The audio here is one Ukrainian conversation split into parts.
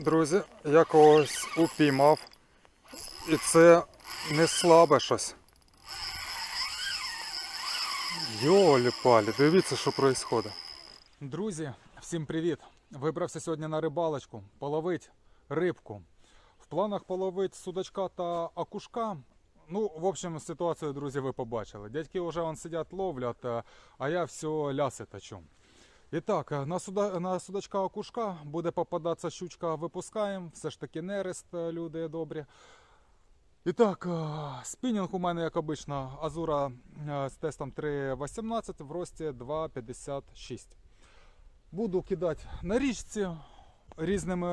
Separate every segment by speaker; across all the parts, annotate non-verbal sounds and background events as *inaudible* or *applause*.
Speaker 1: Друзі, я когось упіймав. І це не слабе щось. Йолі палі, дивіться, що відбувається. Друзі, всім привіт! Вибрався сьогодні на рибалочку, половить рибку. В планах половити судачка та окушка. Ну, в общем, ситуацію, друзі, ви побачили. Дядьки вже вон сидять ловлять, а я все ляси точу. І так, е, на, суда, на судачка окушка буде попадатися щучка, випускаємо. Все ж таки нерест, е, люди добрі. І так, е, спінінг у мене, як обично, Азура з тестом 3.18 в рості 2.56. Буду кидати на річці різними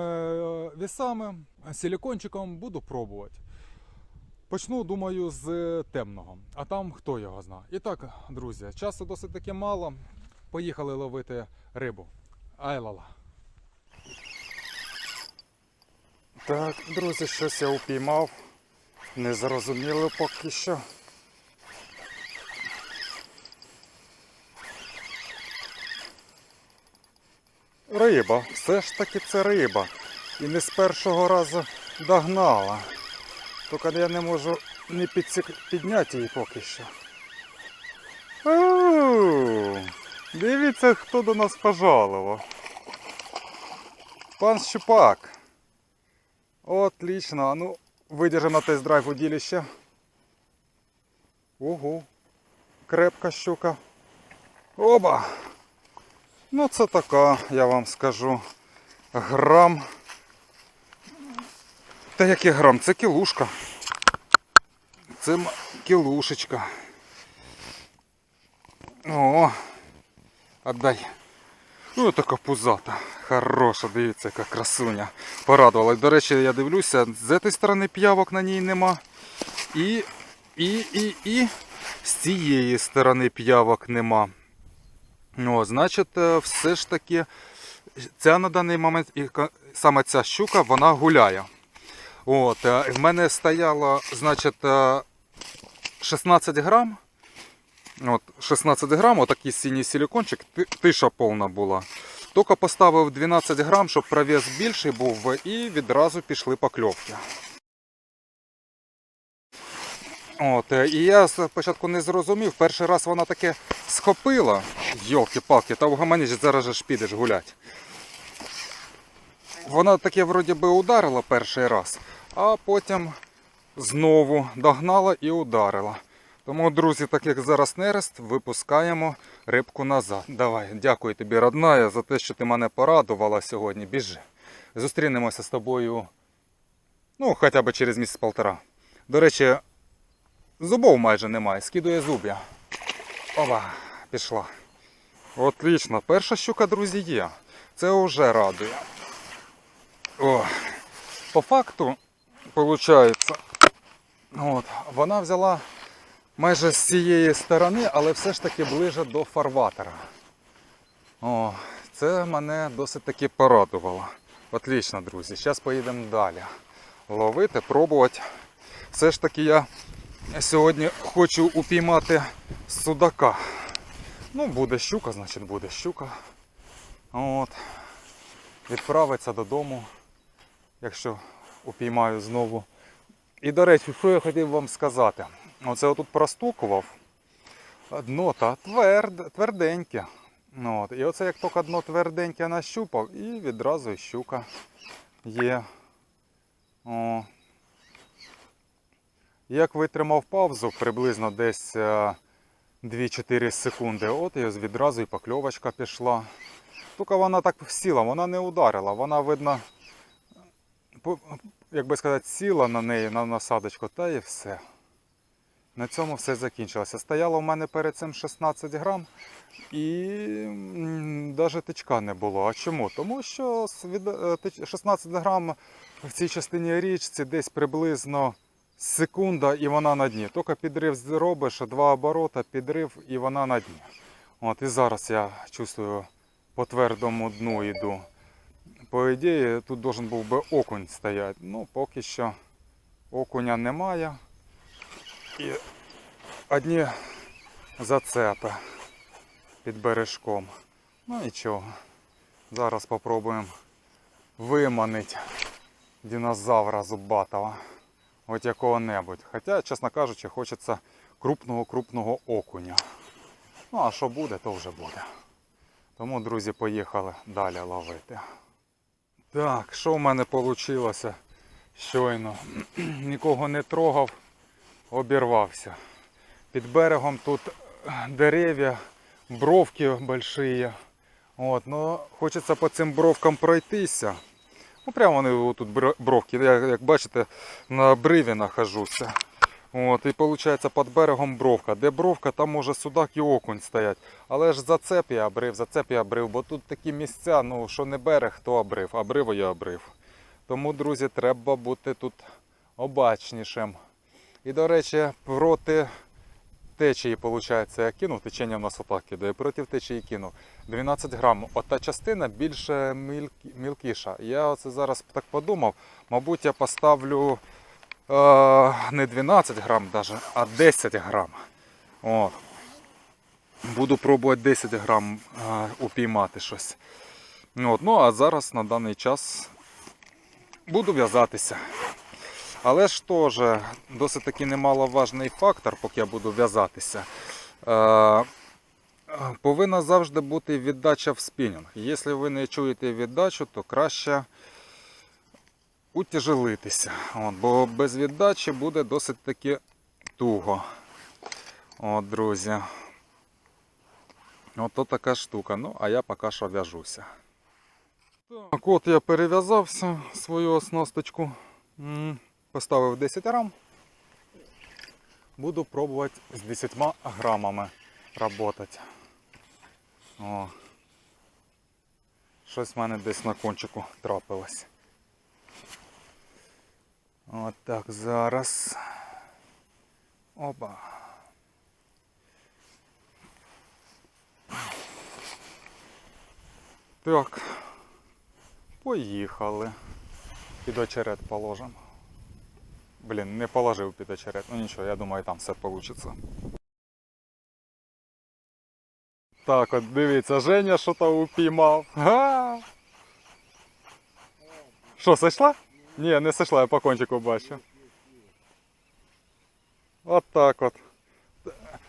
Speaker 1: вісами, силікончиком, буду пробувати. Почну, думаю, з темного, а там хто його зна. І так, друзі, часу досить таки мало. Поїхали ловити рибу. Айлала. Так, друзі, щось я упіймав. Не зрозуміло поки що. Риба, все ж таки це риба. І не з першого разу догнала. Тільки я не можу не підняти її поки що. Ау, Дивіться, хто до нас пожалував. Пан Щупак. Отлично. Ну, видержимо на тест-драйв удилище. Ого. Крепка щука. Оба! Ну це така, я вам скажу. Грам. Та який грам? Це кілушка. Це кілушечка. О, отдай. Ну, така пузата. Хороша, дивіться, яка красуня. Порадувала. До речі, я дивлюся, з цієї сторони п'явок на ній нема. І, і, і, і з цієї сторони п'явок нема. Ну, значить, е, все ж таки, ця на даний момент, і саме ця щука, вона гуляє. От, е, в мене стояло, значить, е, 16 грам. От, 16 грам, отакий синій силикончик, тиша повна була. Тільки поставив 12 грам, щоб провес більший був, і відразу пішли покльовки. От, е, і я спочатку не зрозумів, перший раз вона таке схопила, йолки-палки, та вгаманіч зараз же ж підеш гулять. Вона таке вроді би ударила перший раз, а потім знову догнала і ударила. Тому, друзі, так як зараз нерест, випускаємо рибку назад. Давай, дякую тобі, родная, за те, що ти мене порадувала сьогодні. Біжи. Зустрінемося з тобою, ну, хоча б через місяць-полтора. До речі, зубов майже немає, скидує зуб'я. Опа, пішла. Отлично, перша щука, друзі, є. Це вже радує. О, по факту, виходить, от, вона взяла майже з цієї сторони, але все ж таки ближе до фарватера. О, це мене досить таки порадувало. Отлично, друзі. Зараз поїдемо далі. Ловити, пробувати. Все ж таки я сьогодні хочу упіймати судака. Ну, буде щука, значить буде щука. От. Відправиться додому, якщо упіймаю знову. І до речі, що я хотів вам сказати. Оце отут простукував. Дно та тверд, тверденьке. Ну, От. І оце як тільки дно тверденьке нащупав, і відразу і щука є. О. Як витримав паузу приблизно десь е, 2-4 секунди, от і відразу і покльовочка пішла. Тільки вона так сіла, вона не ударила, вона, видно, як би сказати, сіла на неї, на насадочку, та і все. На цьому все закінчилося. Стояло в мене перед цим 16 грам і навіть тичка не було. А чому? Тому що з від- е, тич- 16 грам в цій частині річці десь приблизно секунда і вона на дні. Тільки підрив зробиш, два оборота, підрив і вона на дні. От і зараз я чувствую по твердому дну йду. По ідеї, тут должен був би окунь стояти. Ну, поки що окуня немає. І одні зацепи під бережком. Ну нічого. Зараз спробуємо виманить динозавра зубатого. От якого-небудь. Хоча, чесно кажучи, хочеться крупного-крупного окуня. Ну, а що буде, то вже буде. Тому, друзі, поїхали далі ловити. Так, що в мене вийшло щойно? *clears throat* Нікого не трогав, обірвався. Під берегом тут дерев'я, бровки большие. От, ну, хочеться по цим бровкам пройтися. Ну, прямо вони тут бровки. Я, як бачите, на обриві нахожуся. От, і виходить під берегом бровка. Де бровка, там може судак і окунь стоять. Але ж зацеп я обрив, зацеп я обрив, бо тут такі місця, ну що не берег, то обрив, обриво я обрив. Тому, друзі, треба бути тут обачнішим. І, до речі, проти течії, виходить, я кинув, течення в нас отак кидає, проти течії кинув 12 грам. Ота частина більше мілкіша. Я оце зараз так подумав, мабуть, я поставлю е, не 12 грам даже, а 10 грам. От. Буду пробувати 10 грам е, упіймати щось. От. Ну а зараз на даний час буду в'язатися. Але ж теж досить таки немаловажний фактор, поки я буду в'язатися. Е, повинна завжди бути віддача в спінінг. Якщо ви не чуєте віддачу, то краще утяжелитися. От, бо без віддачі буде досить таки туго. От, друзі. Ото така штука. Ну, а я поки що в'яжуся. Так, от я перев'язався свою оснасточку. Поставив 10 грам. Буду пробувати з 10 грамами працювати. О. Щось в мене десь на кончику трапилось. От так, зараз. Опа. Так. Поїхали. Під очерет положимо. Блін, не положив під. Ну нічого, я думаю, там все вийде. Так, от дивіться, Женя що то упіймав. Га! Що, сойшла? Ні, не сойшла, я по кончику бачу. От так от.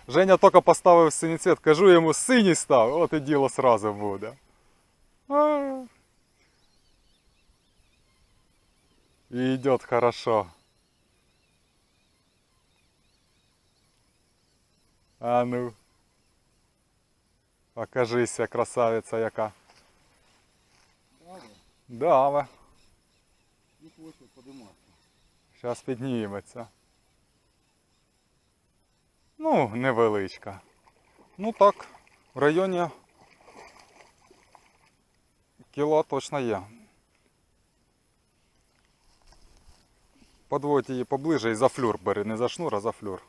Speaker 1: Женя тільки поставив синій цвет, кажу йому синій став, от і діло сразу буде. А. И идет хорошо. А ну. Покажися, красавиця яка. Да,
Speaker 2: Ну, хоче подимати.
Speaker 1: Зараз підніметься. Ну, невеличка. Ну так, в районі кіло точно є. Подводь її поближе і за флюр бери, не за шнур, а за флюр.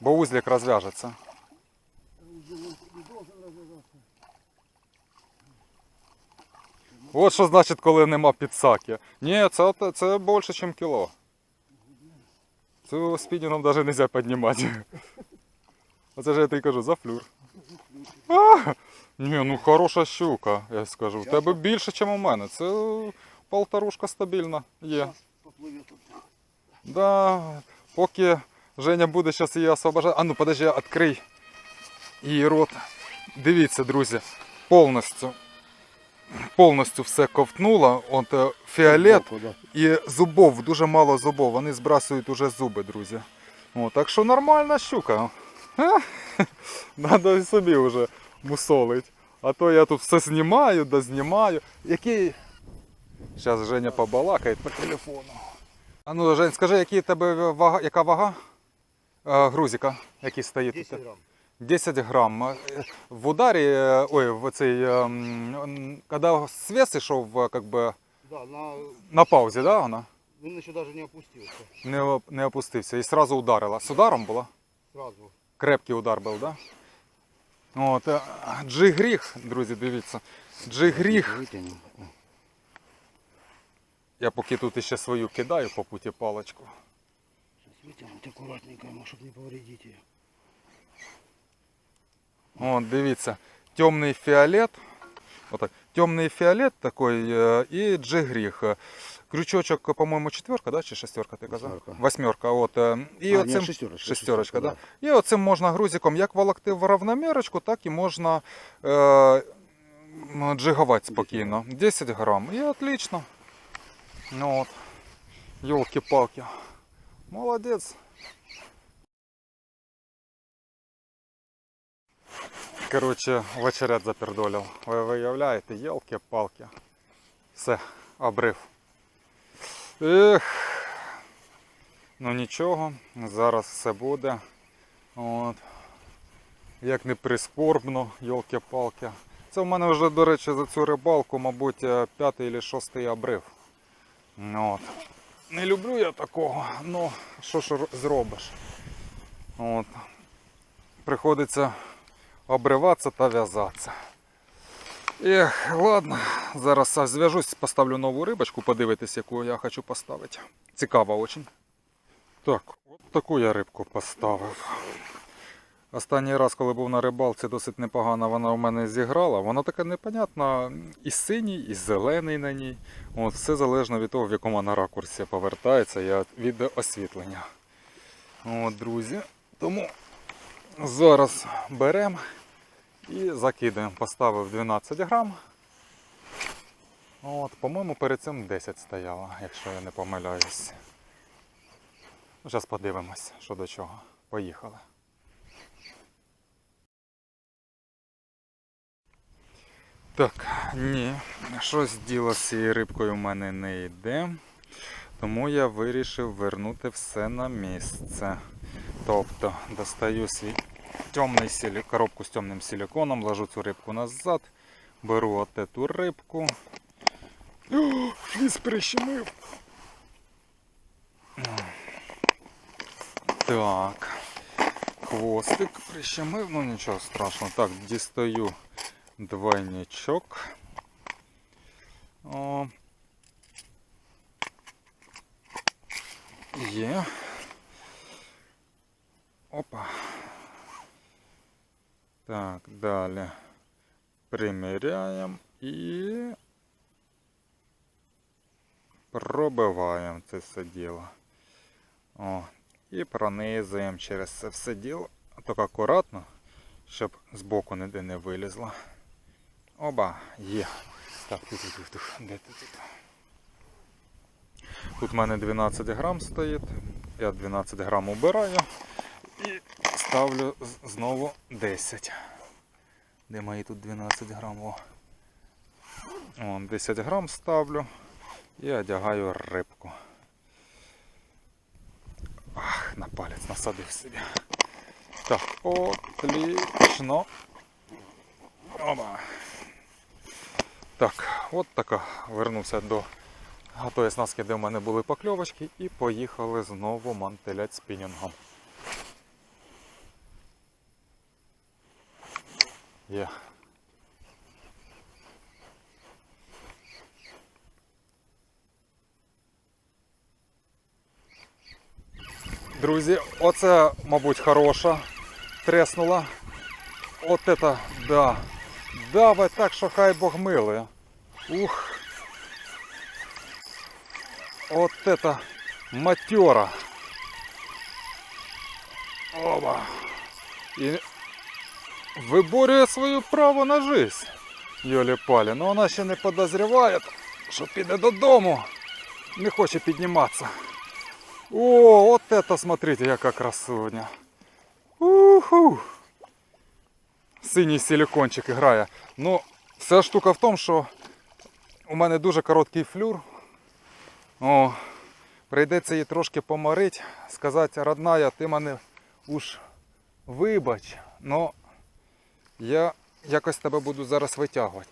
Speaker 1: Бо узлик розв'яжеться. От що значить, коли нема підсаки. Ні, це, це більше, ніж кіло. Це спідінгом навіть не можна піднімати. Оце ж я тобі кажу, за флюр. А, ні, ну хороша щука, я скажу. У тебе більше, ніж у мене. Це полторушка стабільна є. Да, поки Женя буде зараз її освобождати. А ну подожди, відкрий її рот. Дивіться, друзі, повністю. Повністю все ковтнуло. От е, фіолет і зубов, дуже мало зубов. Вони збрасують уже зуби, друзі. О, так що нормальна щука. Надо і собі вже мусолить. А то я тут все знімаю, да знімаю. Який. Зараз Женя побалакає по телефону. А ну, Жень, скажи, які тебе вага, яка вага грузика, який стоїть?
Speaker 2: 10
Speaker 1: тут?
Speaker 2: грам.
Speaker 1: 10 грам. Е, В ударі, е, ой, в цей, е, коли свес йшов, е, как бы,
Speaker 2: Да, на...
Speaker 1: на паузі, да, вона?
Speaker 2: Він ще навіть не опустився.
Speaker 1: Не, не опустився і сразу ударила. З ударом була?
Speaker 2: Сразу.
Speaker 1: Крепкий удар був, да? От, е, джигріх, друзі, дивіться. Джигріх. Я поки тут ще свою кидаю по путі паличку.
Speaker 2: Витягнути акуратненько, щоб не повредити її.
Speaker 1: От, дивіться, темний фіолет. Отак. темний фіолет такий е, і джигріх. Крючочок, по-моєму, четверка, да? чи шестерка, ти казав?
Speaker 2: Восьмерка.
Speaker 1: Восьмерка. От. е, І
Speaker 2: А, ні,
Speaker 1: оцим...
Speaker 2: шестерочка,
Speaker 1: шестерочка, да?
Speaker 2: да.
Speaker 1: І оцим можна грузиком як волокти в равномірочку, так і можна е, джигувати спокійно. 10 грам. І отлично. Ну от. Йолки-палки. Молодець. Коротше, в очерет запердолив. Ви виявляєте, йолки-палки. Все, обрив. Ех. Ну нічого, зараз все буде. От. Як не прискорбно, йолки-палки. Це в мене вже, до речі, за цю рибалку, мабуть, п'ятий чи шостий обрив. Ну, От. Не люблю я такого, ну що ж зробиш. От. Приходиться обриватися та в'язатися. Ех, ладно, зараз зв'яжусь, поставлю нову рибочку, подивитись, яку я хочу поставити. Цікаво очень. Так, от таку я рибку поставив. Останній раз, коли був на рибалці, досить непогано вона у мене зіграла. Вона така непонятна, і синій, і зелений на ній. От, все залежно від того, в якому вона ракурсі повертається і від освітлення. От, друзі. Тому зараз беремо і закидаємо. Поставив 12 грам. По-моєму, перед цим 10 стояло, якщо я не помиляюсь. Зараз подивимось, що до чого. Поїхали. Так, ні, щось діло з цією рибкою в мене не йде. Тому я вирішив вернути все на місце. Тобто достаю свій темний силі... коробку з темним силіконом, ложу цю рибку назад, беру от эту рибку. О, фліс прищемив. Так. Хвостик прищемив, ну нічого страшного. Так, дістаю двойничок. О. Є. Опа. Так, далі приміряємо і пробиваємо це все діло. О, і пронизуємо через це все діло. Тільки акуратно, щоб збоку ніде не вилізло. Оба, є. Так, тут, тут, тут. Де ти тут? Тут в мене 12 грам стоїть. Я 12 грам убираю і ставлю знову 10. Де мої тут 12 грам? О. О, 10 грам ставлю і одягаю рибку. Ах, на палець насадив собі. Так, отлично. Оба. Так, от така. Вернувся до готової снаски, де в мене були покльовочки, і поїхали знову мантелять спінінгом. Є. Друзі, оце, мабуть, хороша. Треснула. От это, да. Давай так, що хай Бог милує. Ух. От это матера. Оба. І виборює своє право на жизнь. Йолі палі. Ну вона ще не подозріває, що піде додому. Не хоче підніматися. О, вот это, смотрите, яка красуня. Уху. Синій силикончик грає. Ну, вся штука в тому, що у мене дуже короткий флюр. О, прийдеться її трошки поморити, сказати, родная, ти мене уж вибач, но я якось тебе буду зараз витягувати.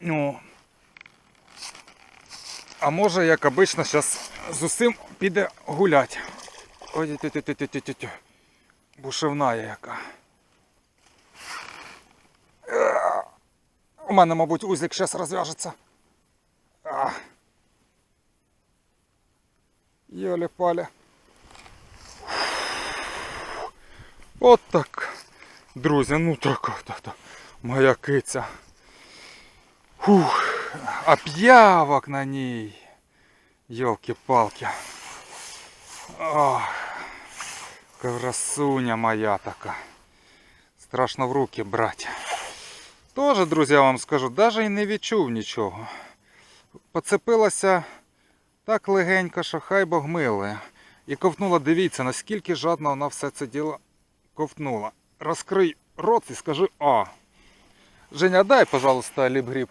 Speaker 1: Ну, а може, як обично, зараз з усім піде гулять. Ой, тю тю тю тю тю тю Бушевна яка. Е, У мене, мабуть, узлик зараз розв'яжеться. А. Йолі палі. От так. Друзі, ну така та, та, моя киця. Фух, а п'явок на ній. Йолки-палки. Ох, красуня моя така. Страшно в руки брати. Тоже, друзі, я вам скажу, навіть і не відчув нічого. Поцепилася так легенько, що хай Бог милує. І ковтнула, дивіться, наскільки жадно вона все це діло ковтнула. Розкрий рот і скажи А. Женя, дай, пожалуйста, ліпгріб.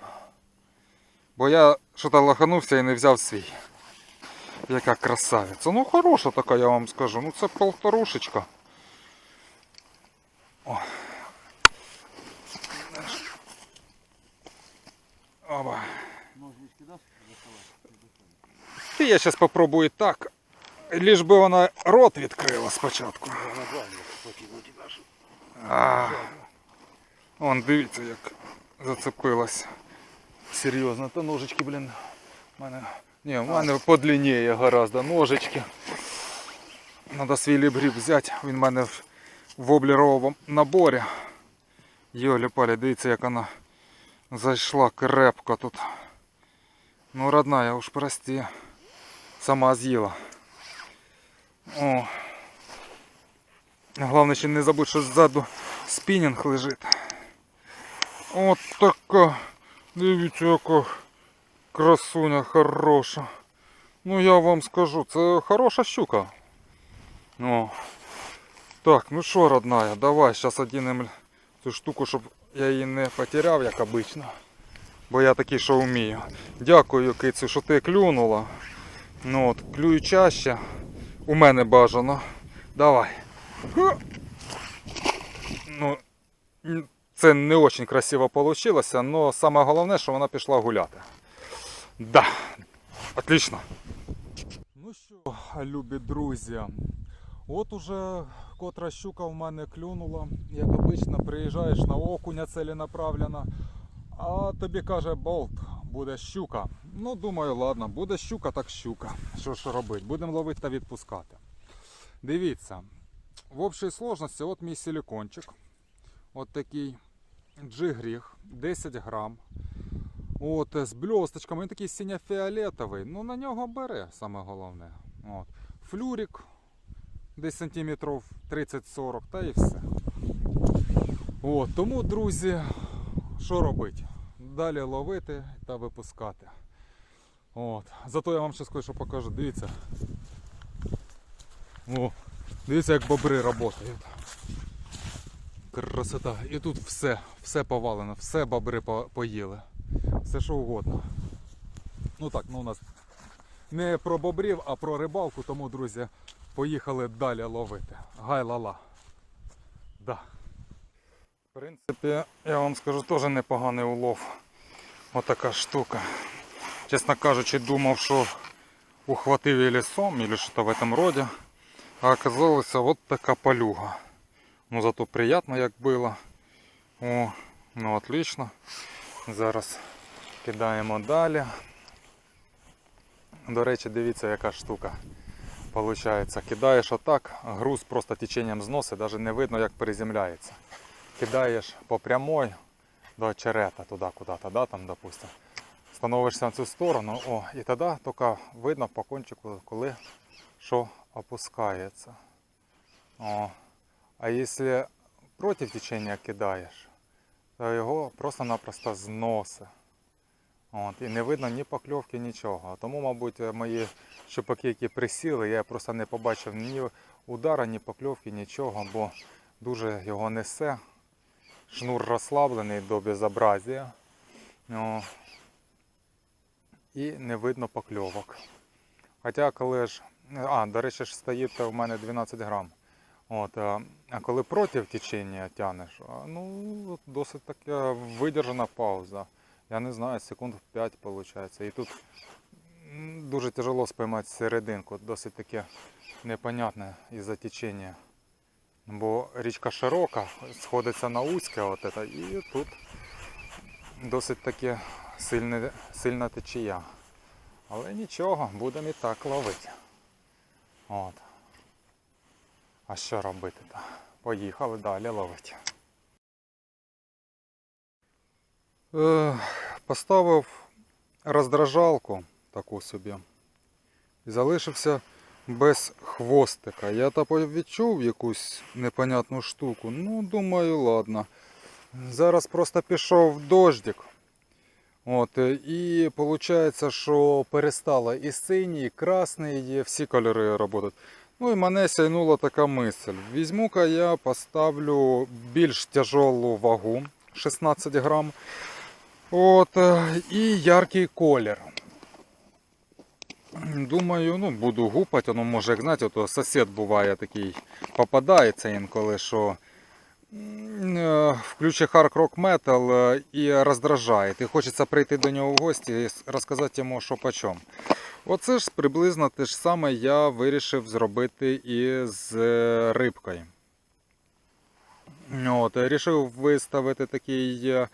Speaker 1: Бо я що-то лоханувся і не взяв свій. Яка красавиця. Ну хороша така, я вам скажу. Ну це полторушечка. О. Оба.
Speaker 2: Ножнички
Speaker 1: я зараз попробую так. Ліж би вона рот відкрила спочатку. А, Вон, дивіться, як зацепилась. Серйозно, та ножички, блін. В мене. Ні, в мене подлінніє гораздо ножички. Надо свій лібгріб взяти. Він в мене в, в обліровому наборі. Йолі палі, дивіться, як вона зайшла крепко тут. Ну, родная, уж прости. Сама з'їла. О. Головне ще не забудь, що ззаду спінінг лежить. От така. Дивіться, яка красуня хороша. Ну я вам скажу, це хороша щука. О. Так, ну що, родная, давай зараз одінемо цю штуку, щоб я її не потеряв, як обично. Бо я такий, що вмію. Дякую, кицю, що ти клюнула. Ну от, клюю чаще. У мене бажано. Давай. Ну, це не дуже красиво вийшло, але саме головне, що вона пішла гуляти. Да. Отлично. Ну що, любі друзі, от уже котра щука в мене клюнула. Як обично, приїжджаєш на окуня целенаправленно, а тобі каже болт, буде щука. Ну, думаю, ладно, буде щука, так щука. Що ж робити? Будемо ловити та відпускати. Дивіться, в общій сложності, от мій силикончик. От такий джигріх, 10 грам. От, з бльосточками, він такий синьо-фіолетовий. Ну на нього бере, саме головне. От. Флюрик десь сантиметрів 30-40, та і все. От, тому, друзі, що робити? Далі ловити та випускати. От. Зато я вам ще кое-що покажу. Дивіться. О, дивіться, як бобри працюють. Красота. І тут все, все повалено, все бобри по- поїли. Все що угодно. Ну так, ну у нас не про бобрів, а про рибалку, тому, друзі, поїхали далі ловити. Гай-ла-ла. Да. В принципі, я вам скажу, теж непоганий улов. Отака штука. Чесно кажучи, думав, що ухватив или сом, или що-то в этом роді. А оказалося от така полюга. Ну зато приємно як було. О, ну отлично. Зараз кидаємо далі. До речі, дивіться яка штука. Получається, кидаєш отак, груз просто теченням зносить, навіть не видно як переземляється. Кидаєш по прямой до черета туди куди-то, да, там, допустим. Становишся на цю сторону, о, і тоді тільки видно по кончику, коли що опускається. О. А якщо проти течення кидаєш, то його просто-напросто зносить. От, і не видно ні покльовки, нічого. Тому, мабуть, мої щупаки, які присіли, я просто не побачив ні удара, ні покльовки, нічого, бо дуже його несе. Шнур розслаблений до безобразія. О, і не видно покльовок. Хоча коли ж. А, до речі, ж стоїть в мене 12 грам. От, а а коли проти течення тянеш, ну досить така видержана пауза. Я не знаю, секунд 5 виходить. І тут дуже тяжело спіймати серединку, досить таке непонятне із-за течення. Бо річка широка, сходиться на узьке, от это, і тут досить таке сильне, сильна течія. Але нічого, будемо і так ловити. От. А що робити? то Поїхали далі ловити. Поставив роздражалку таку собі. І залишився без хвостика. Я та відчув якусь непонятну штуку. Ну, думаю, ладно. Зараз просто пішов дождик. От, е, і виходить, що перестало і синій, і красний, і всі кольори працюють. Ну і мене сяйнула така мисль. Візьму-ка я поставлю більш тяжелу вагу 16 грам. От, е, і яркий колір. Думаю, ну буду гупати, ну може, як знаєте, то сусід буває такий, попадається інколи, що включить хард рок метал і роздражає. І хочеться прийти до нього в гості і розказати йому, що по чому. Оце ж приблизно те ж саме я вирішив зробити і з е, рибкою. От, рішив виставити такий е,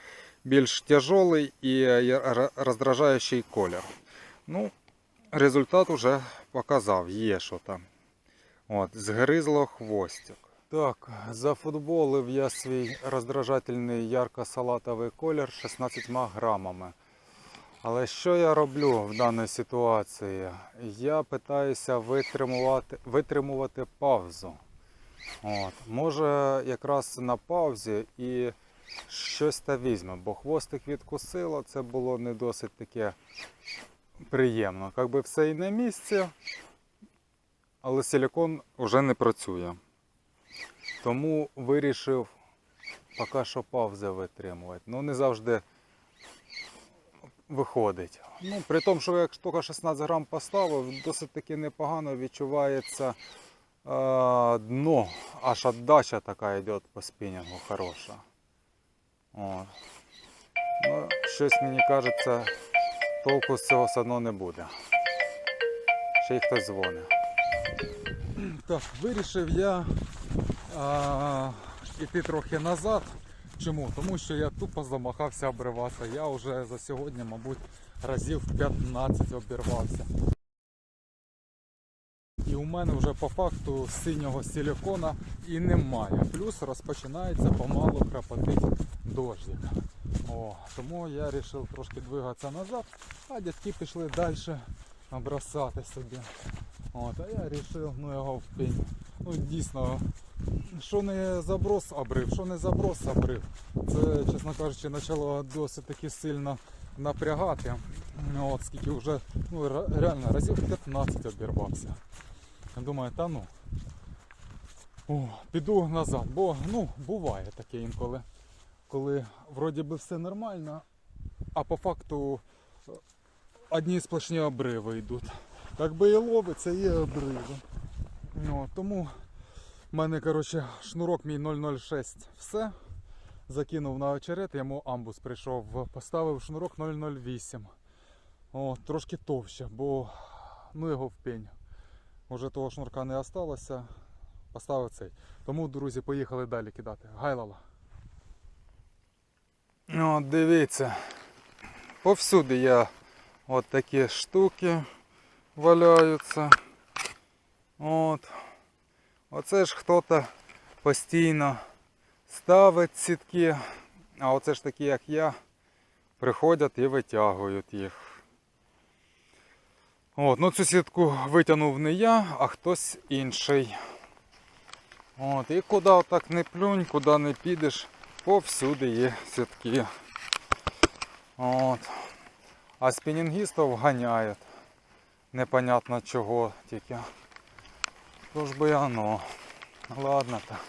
Speaker 1: більш тяжелий і е, роздражаючий колір. Ну, результат уже показав, є що там. От, згризло хвостик. Так, зафутболив я свій роздражательний ярко-салатовий колір 16 грамами. Але що я роблю в даній ситуації? Я питаюся витримувати, витримувати паузу. От. Може якраз на паузі і щось та візьме, бо хвостик відкусило, це було не досить таке приємно. Як би все і на місці, але силікон вже не працює. Тому вирішив поки що паузи витримувати. Ну не завжди виходить. Ну, при тому, що як тільки 16 грам поставив, досить таки непогано відчувається е, дно. Аж отдача така йде по спінінгу хороша. От. Ну, щось мені кажеться, толку з цього все одно не буде. Ще й хтось дзвонить. Так, вирішив я а, іти трохи назад. Чому? Тому що я тупо замахався обриватися. Я вже за сьогодні, мабуть, разів 15 обірвався. Мене вже по факту синього силікона і немає. Плюс розпочинається помалу крапотить дождик. О, тому я вирішив трошки двигатися назад, а дядьки пішли далі набросати собі. От, а я вирішив, ну його в пень. Ну дійсно, що не заброс обрив, що не заброс обрив. Це, чесно кажучи, почало досить таки сильно напрягати. От скільки вже ну, реально разів 15 обірвався. Думаю, та ну. О, піду назад, бо ну, буває таке інколи, коли вроді би все нормально, а по факту е, одні сплошні обриви йдуть. Так би і ловиться, і обриви. Ну, тому в мене, коротше, шнурок мій 006 все. Закинув на очерет, йому амбус прийшов, поставив шнурок 008. О, трошки товще, бо ну його в пень. Уже того шнурка не осталося. Поставив цей. Тому, друзі, поїхали далі кидати. Гайлала. О, дивіться. Повсюди я от такі штуки валяються. От. Оце ж хто-то постійно ставить сітки, а оце ж такі, як я, приходять і витягують їх. От, ну цю сітку витягнув не я, а хтось інший. От, і куди так не плюнь, куди не підеш, повсюди є сітки. От. А спінінгістів ганяють. Непонятно чого тільки. Тож би оно. Ладно так.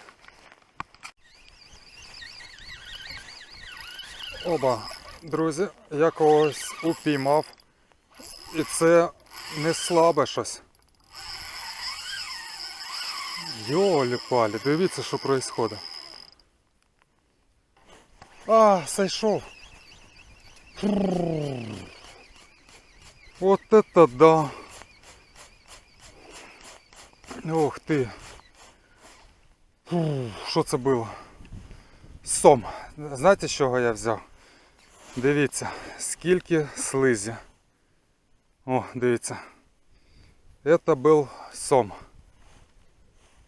Speaker 1: Оба, друзі, я когось упіймав. І це не слабе щось. Йолі палі, дивіться, що відбувається. А, сойшов. Вот это да. Ох ти. Що це було? Сом. Знаєте, з чого я взяв? Дивіться, скільки слизі. О, дивіться. Это був сом.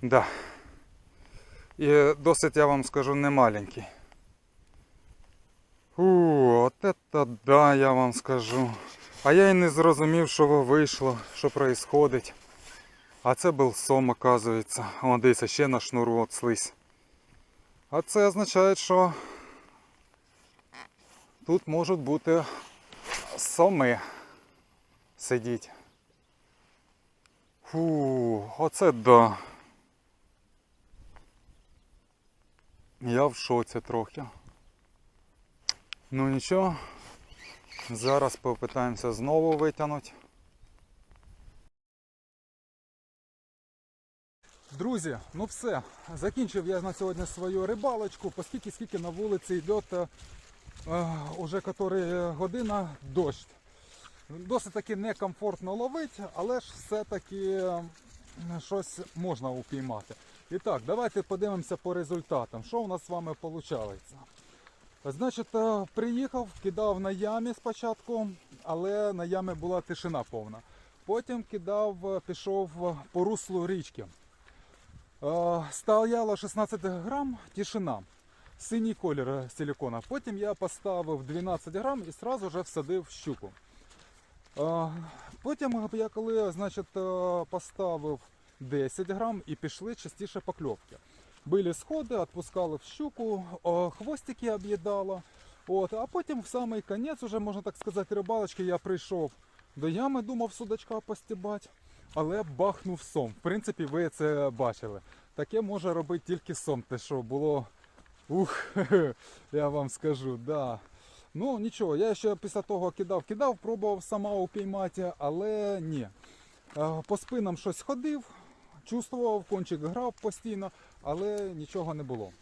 Speaker 1: Да. І досить, я вам скажу, не маленький. У, от это да, я вам скажу. А я й не зрозумів, що вийшло, що происходить. А це був сом, оказується. О, дивіться, ще на шнуру от слизь. А це означає, що тут можуть бути соми сидіть. Фу, оце да. Я в шоці трохи. Ну нічого. Зараз попитаємося знову витягнути. Друзі, ну все. Закінчив я на сьогодні свою рибалочку, оскільки скільки на вулиці йде е, уже котра година дощ. Досить таки некомфортно ловити, але ж все-таки щось можна упіймати. І так, давайте подивимося по результатам. Що у нас з вами вийшло? Значить, е, приїхав, кидав на ямі спочатку, але на ямі була тишина повна. Потім кидав, е, пішов по руслу річки. Е, Стояло 16 грам, тишина. Синій колір силікона. Потім я поставив 12 грам і одразу вже всадив щуку. Е, Потім я коли значить, е, поставив 10 грам і пішли частіше покльовки. Були сходи, відпускали в щуку, хвостики об'їдало. От, а потім в самий кінець, уже, можна так сказати, рибалочки я прийшов до ями, думав судачка постібати, але бахнув сом. В принципі, ви це бачили. Таке може робити тільки сом, те, що було. Ух, *laughs* я вам скажу, да. Ну нічого, я ще після того кидав, кидав, пробував сама упіймати, але ні. Е, По спинам щось ходив, чувствував, кончик грав постійно, але нічого не було.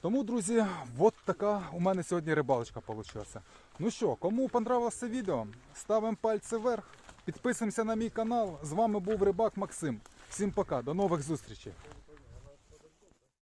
Speaker 1: Тому, друзі, от така у мене сьогодні рибалочка вийшла. Ну що, кому це відео, ставимо пальці вверх, підписуємося на мій канал. З вами був рибак Максим. Всім пока, до нових зустрічей.